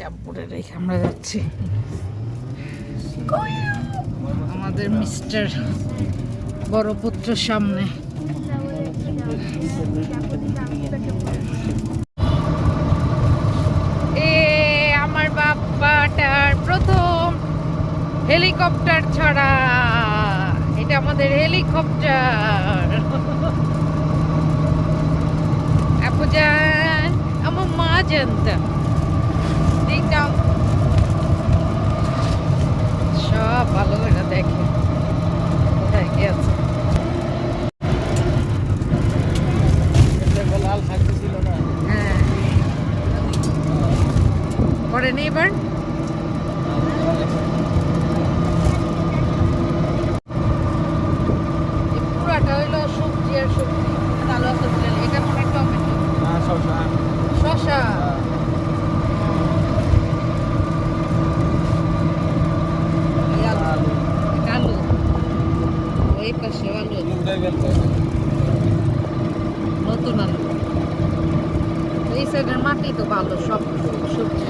জাম্পুরে রেখে আমরা যাচ্ছি। আমাদের মিস্টার বড় পুত্রের সামনে। এ, আমার বাপ্পাটার প্রথম হেলিকপ্টার ছাড়া। এটা আমাদের হেলিকপ্টার। আপুজান আমার মা জানতাম সব ভালো করে দেখে কোথায় গেছে দেখো লাল থাকতে ছিল না হ্যাঁ করেন এবার এই পুরাটা হইল সবজি আর সবজি কালো আছে দিলেন এটা মনে হয় টমেটো না শশা শশা এই আলু আলু এটা আলু ওই পাশে আলু উঠে গেল নতুন আলু। এই সাইডের মাটি তো ভালো, সব সবজি।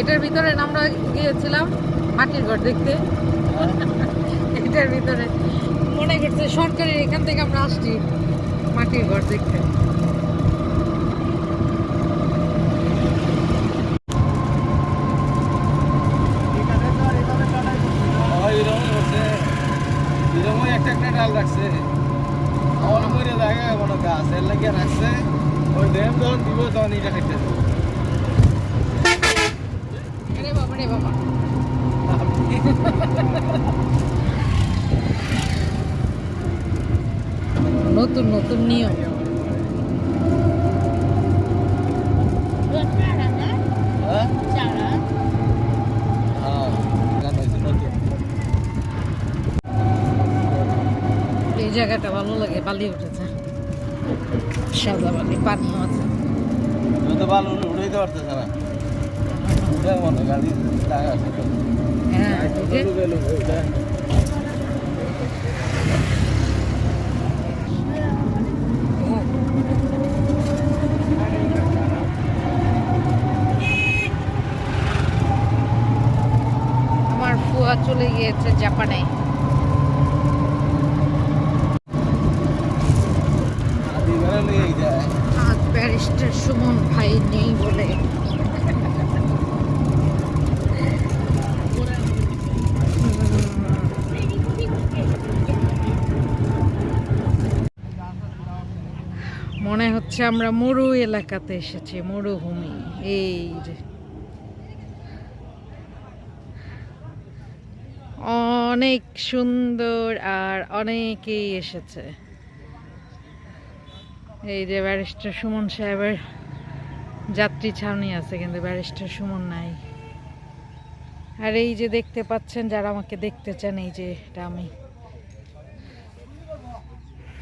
এটার ভিতরে আমরা গিয়েছিলাম মাটির ঘর দেখতে। এটার ভিতরে মনে করছে সরকারি এখান থেকে আমরা আসছি মাটির ঘর দেখতে এরকম করছে এরকম একটা একটা ডাল রাখছে। আমার মরে জায়গায় কোনো গাছ এর লাগিয়ে রাখছে। ওই ড্যাম যখন দিব তখন এটা খাইতে নতুন নতুন নিয়ম হ্যাঁ হ্যাঁ গান হয়েছে নতুন এই জায়গাটা ভালো লাগে বালি উঠেছে। সাদা বালি পানিও আছে হ্যাঁ আমার ফুয়া চলে গিয়েছে জাপানে। ব্যারিস্টার সুমন ভাই নেই বলে। মনে হচ্ছে আমরা মরু এলাকাতে এসেছি, মরুভূমি। এই যে। অনেক সুন্দর আর অনেকেই এসেছে। এই যে ব্যারিস্টার সুমন সাহেবের যাত্রী ছাউনি আছে, কিন্তু ব্যারিস্টার সুমন নাই। আর এই যে দেখতে পাচ্ছেন, যারা আমাকে দেখতে চান, এই যে এটা আমি।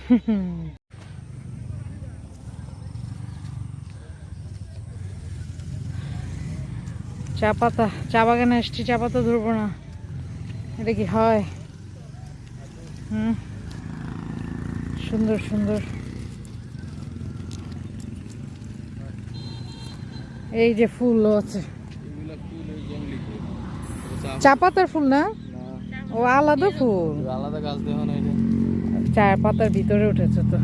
চা পাতা, চা বাগানে এসছি চা পাতা ধরবো না। এটা কি হয়? হুম? সুন্দর সুন্দর। এই যে ফুল আছে। চা পাতার ফুল না? ও আলাদা ফুল? আলাদা গাছ দেখো না চা পাতার ভিতরে উঠেছে তো।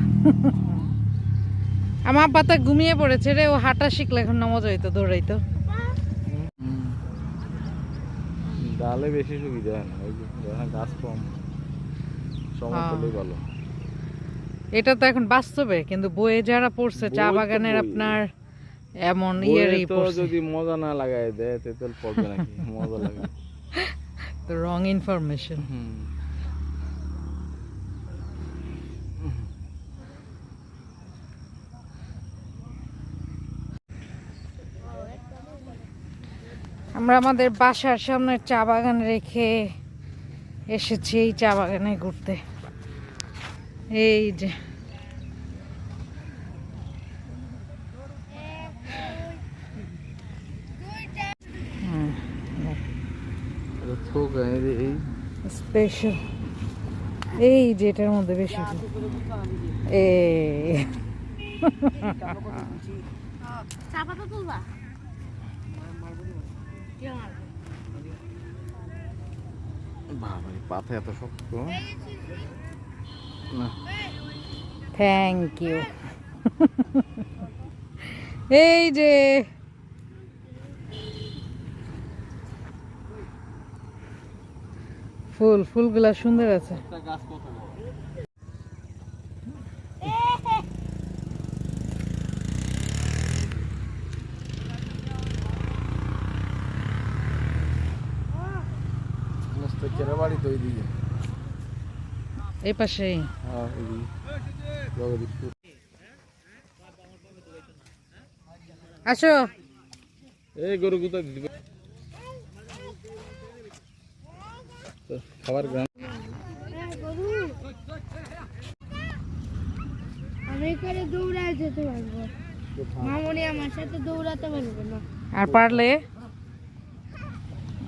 আমার পাতা ঘুমিয়ে পড়েছে রে ও হাঁটা শিখলে এখন না মজা হইতো দৌড়াইতো। ডালে বেশি সুবিধা হয় না গাছ কম সমতলই ভালো। এটা তো এখন বাস্তবে কিন্তু বইয়ে যারা পড়ছে চা বাগানের আপনার এমন ইয়ারই পড়ছে। যদি মজা না লাগায় দেয় তেতল পড়বে নাকি? মজা লাগে। তো রং ইনফরমেশন আমরা আমাদের বাসার সামনে চা বাগান রেখে এসেছি এই চা বাগানে ঘুরতে। এই যে। স্পেশাল এই যে এটার মধ্যে বেশি। চা পাতা এত শক্ত। না। থ্যাংক ইউ এই যে। ফুল ফুলগুলা সুন্দর আছে। একটা গাছ কত বড়? মস্ত কেরা বাড়ি তো ওইদিকে এই পাশেই। হ্যাঁ আসো। এই গরু কোথায় দিবে। খাবার গ্রাম। আমি পারব আমার সাথে দৌড়াতে না আর পারলে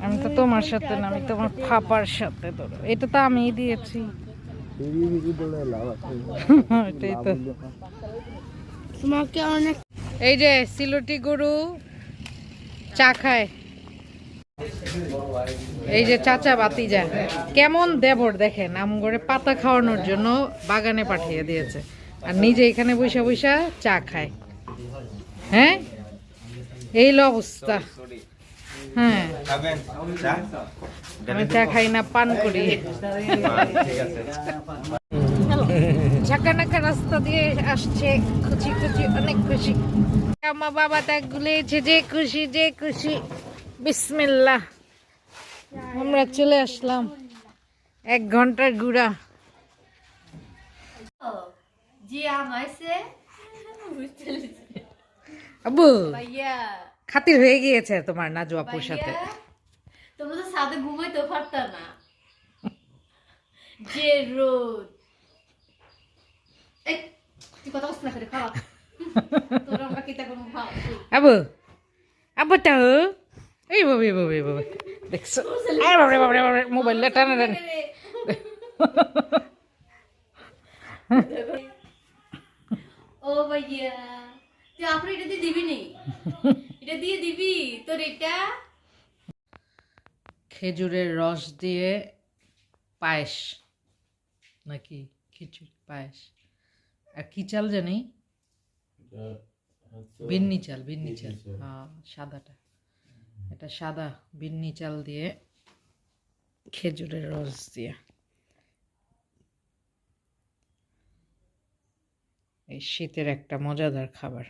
আমি তো তোমার সাথে না, আমি তোমার ফাপার সাথে ধরো এটা তো আমিই দিয়েছি। দৌড়ে তোমাকে অনেক এই যে সিলটি গরু চা খায়। এই যে চাচা বাতিজা কেমন দেবর দেখেন? আমগরে পাতা খাওয়ানোর জন্য বাগানে পাঠিয়ে দিয়েছে। আর নিজে এখানে বৈশা বৈশা চা খায়। হ্যাঁ? এই হলো অবস্থা। হ্যাঁ। আমি চা খাই না, পান করি। ঝাঁকানাকা রাস্তা দিয়ে আসছে, খুশি খুশি, অনেক খুশি। আমার বাবা তা গুলেছে, যে খুশি যে খুশি। বিসমিল্লাহ। আমরা চলে আসলাম। এক ঘণ্টার ঘুরা আবু খাতির হয়ে গিয়েছে তোমার নাজু আপুর সাথে। তোমরা তো সাথে ঘুমাইতে পারতা না। যে রোদ। আবু আবু তাও এই বাবু এই বাবু এই বাবু। দেখছ? আরে বাবরে বাবরে বাবরে মোবাইলটা টানে টানে। ও ভাইয়া তুই আপনি এটা দিয়ে দিবি নি? এটা দিয়ে দিবি তোর এটা? খেজুরের রস দিয়ে পায়েস। নাকি খিচুড়ি পায়েস। আর কি চাল জানি? বিন্নি চাল। বিন্নি চাল। হ্যাঁ সাদাটা। এটা সাদা বিন্নি চাল দিয়ে খেজুরের রস দিয়ে। এই শীতের একটা মজাদার খাবার।